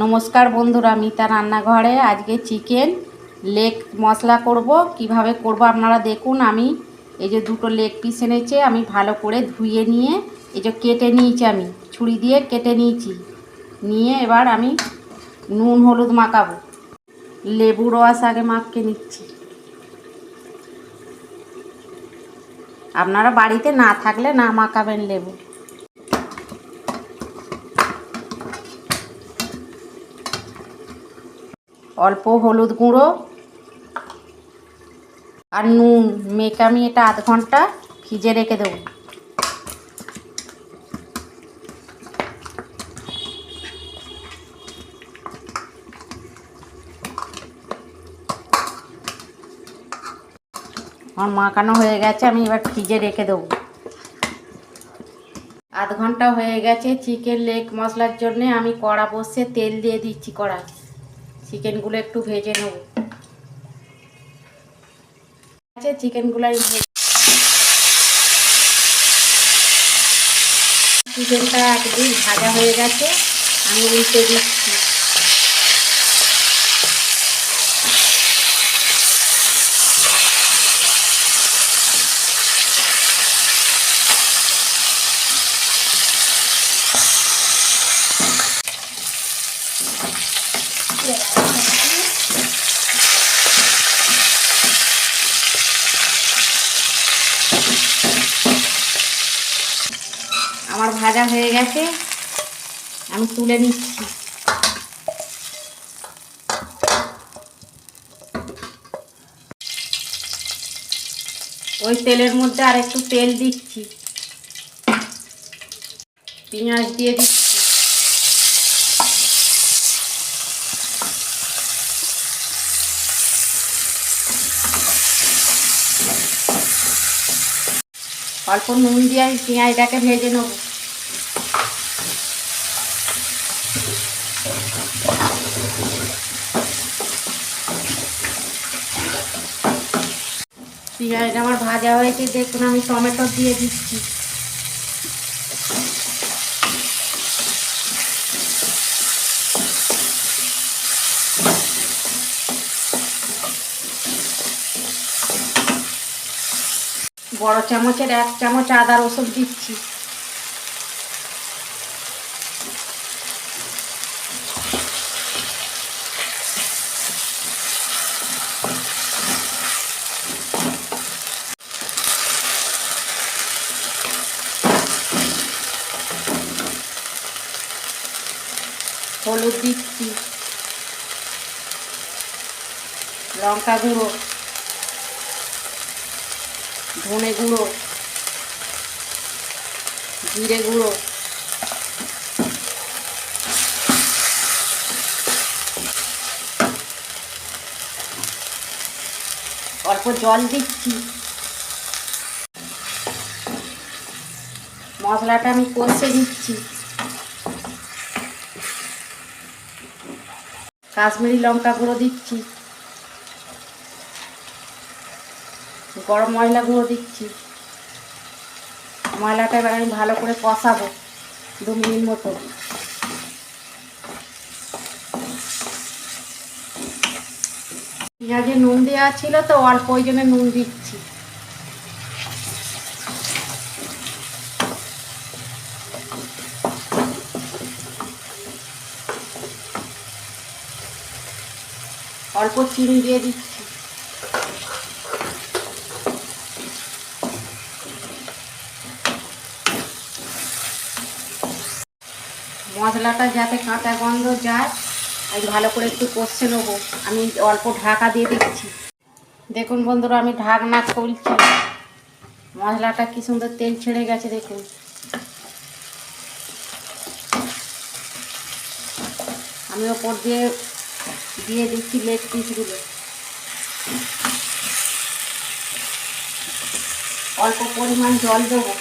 নমস্কার বন্ধুরা, মিতা রান্নাঘরে আজকে চিকেন লেগ মশলা করব। কীভাবে করব আপনারা দেখুন, আমি এই যে দুটো লেগ পিস এনেছে, আমি ভালো করে ধুয়ে নিয়ে, এই যে কেটে নিয়েছি আমি, ছুরি দিয়ে কেটে নিয়েছি। নিয়ে এবার আমি নুন হলুদ মাখাবো। লেবু রস আগে মাখকে নিচ্ছি। আপনারা বাড়িতে না থাকলে না মাখাবেন লেবু। অল্প হলুদ গুঁড়ো আর নুন। মেখে আমি এটা আধ ঘণ্টা ভিজে রেখে দেবো। আমার মাখানো হয়ে গেছে, আমি এবার ফ্রিজে রেখে দেবো। আধ ঘণ্টা হয়ে গেছে, চিকেন লেগ মশলার জন্যে আমি কড়া বসে তেল দিয়ে দিচ্ছি কড়া চিকেনগুলো একটু ভেজে নেব। আছে চিকেনগুলো চিকেনটা একদিন ভাজা হয়ে গেছে। আমি উল্টে দিচ্ছি। আমার ভাজা হয়ে গেছে। আমি তুলে নিচ্ছি। ওই তেলের মধ্যে আর একটু তেল দিচ্ছি। পেঁয়াজ দিয়ে দিচ্ছি। অল্প নুন দিয়ে পেঁয়াজটাকে ভেজে নেব। পেঁয়াজটা আমার ভাজা হয়েছে, দেখুন আমি টমেটো দিয়ে দিচ্ছি। বড় চামচের এক চামচ আদা রসুন দিচ্ছি। হলুদ দিচ্ছি। লঙ্কা গুঁড়ো। ধনে গুঁড়ো, জিরে গুঁড়ো, অল্প জল দিচ্ছি। মশলাটা আমি কষে দিচ্ছি কাশ্মীরি লঙ্কা গুঁড়ো দিচ্ছি। গরম মশলা গুঁড়ো দিচ্ছি। মশলাটা এবার আমি ভালো করে কষাবো দু মিনিট মতো। পেঁয়াজে নুন দেওয়া ছিল তো, অল্প ওই জন্য নুন দিচ্ছি। অল্প চিনি দিয়ে দিচ্ছি। মশলাটা যাতে কাঁচা গন্ধ যায়, আমি ভালো করে একটু কষে নেব। আমি অল্প ঢাকা দিয়ে দিচ্ছি। দেখুন বন্ধুরা, আমি ঢাকনা খুলছি। মশলাটা কি সুন্দর তেল ছেড়ে গেছে, দেখুন। আমি ওপর দিয়ে দিয়ে দিচ্ছি লেগ পিসগুলো। অল্প পরিমাণ জল দেবো।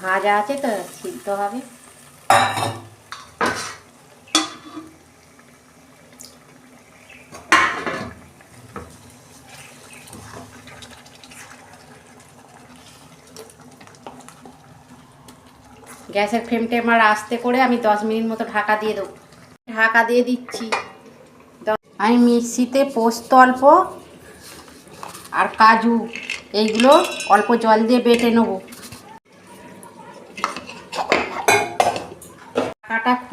ভাজা আছে তো, সিদ্ধ হবে। গ্যাসের ফ্লেমটা আমার আস্তে করে আমি দশ মিনিট মতো ঢাকা দিয়ে দেবো। ঢাকা দিয়ে দিচ্ছি। আমি মিক্সিতে পোস্ত অল্প আর কাজু, এইগুলো অল্প জল দিয়ে বেটে নেব।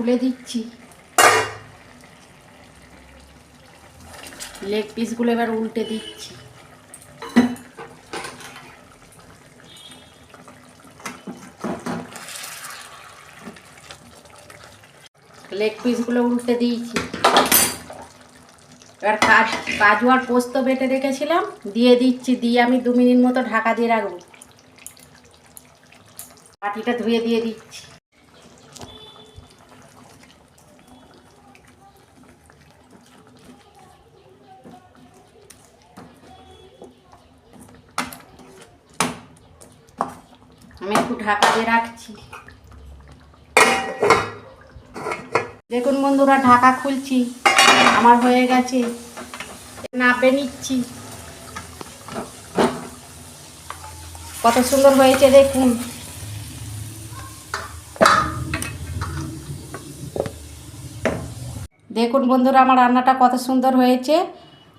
খুলে দিচ্ছি। লেগ পিসগুলো এবার উল্টে দিচ্ছি। লেগ পিসগুলো উল্টে দিয়েছি। এবার কাজ, কাজু আর পোস্ত বেটে রেখেছিলাম, দিয়ে দিচ্ছি, দিয়ে আমি দু মিনিট মতো ঢাকা দিয়ে রাখব। বাটিটা ধুয়ে দিয়ে দিচ্ছি। আমি একটু ঢাকা দিয়ে রাখছি। দেখুন বন্ধুরা, ঢাকা খুলছি। আমার হয়ে গেছে। নাপে নিচ্ছি। কত সুন্দর হয়েছে দেখুন। দেখুন বন্ধুরা, আমার রান্নাটা কত সুন্দর হয়েছে।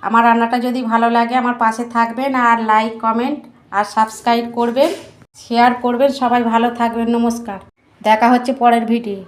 আমার রান্নাটা যদি ভালো লাগে, আমার পাশে থাকবেন আর লাইক কমেন্ট আর সাবস্ক্রাইব করবেন। শেয়ার করবেন। সবাই ভালো থাকবেন। নমস্কার। দেখা হচ্ছে পরের ভিডিও।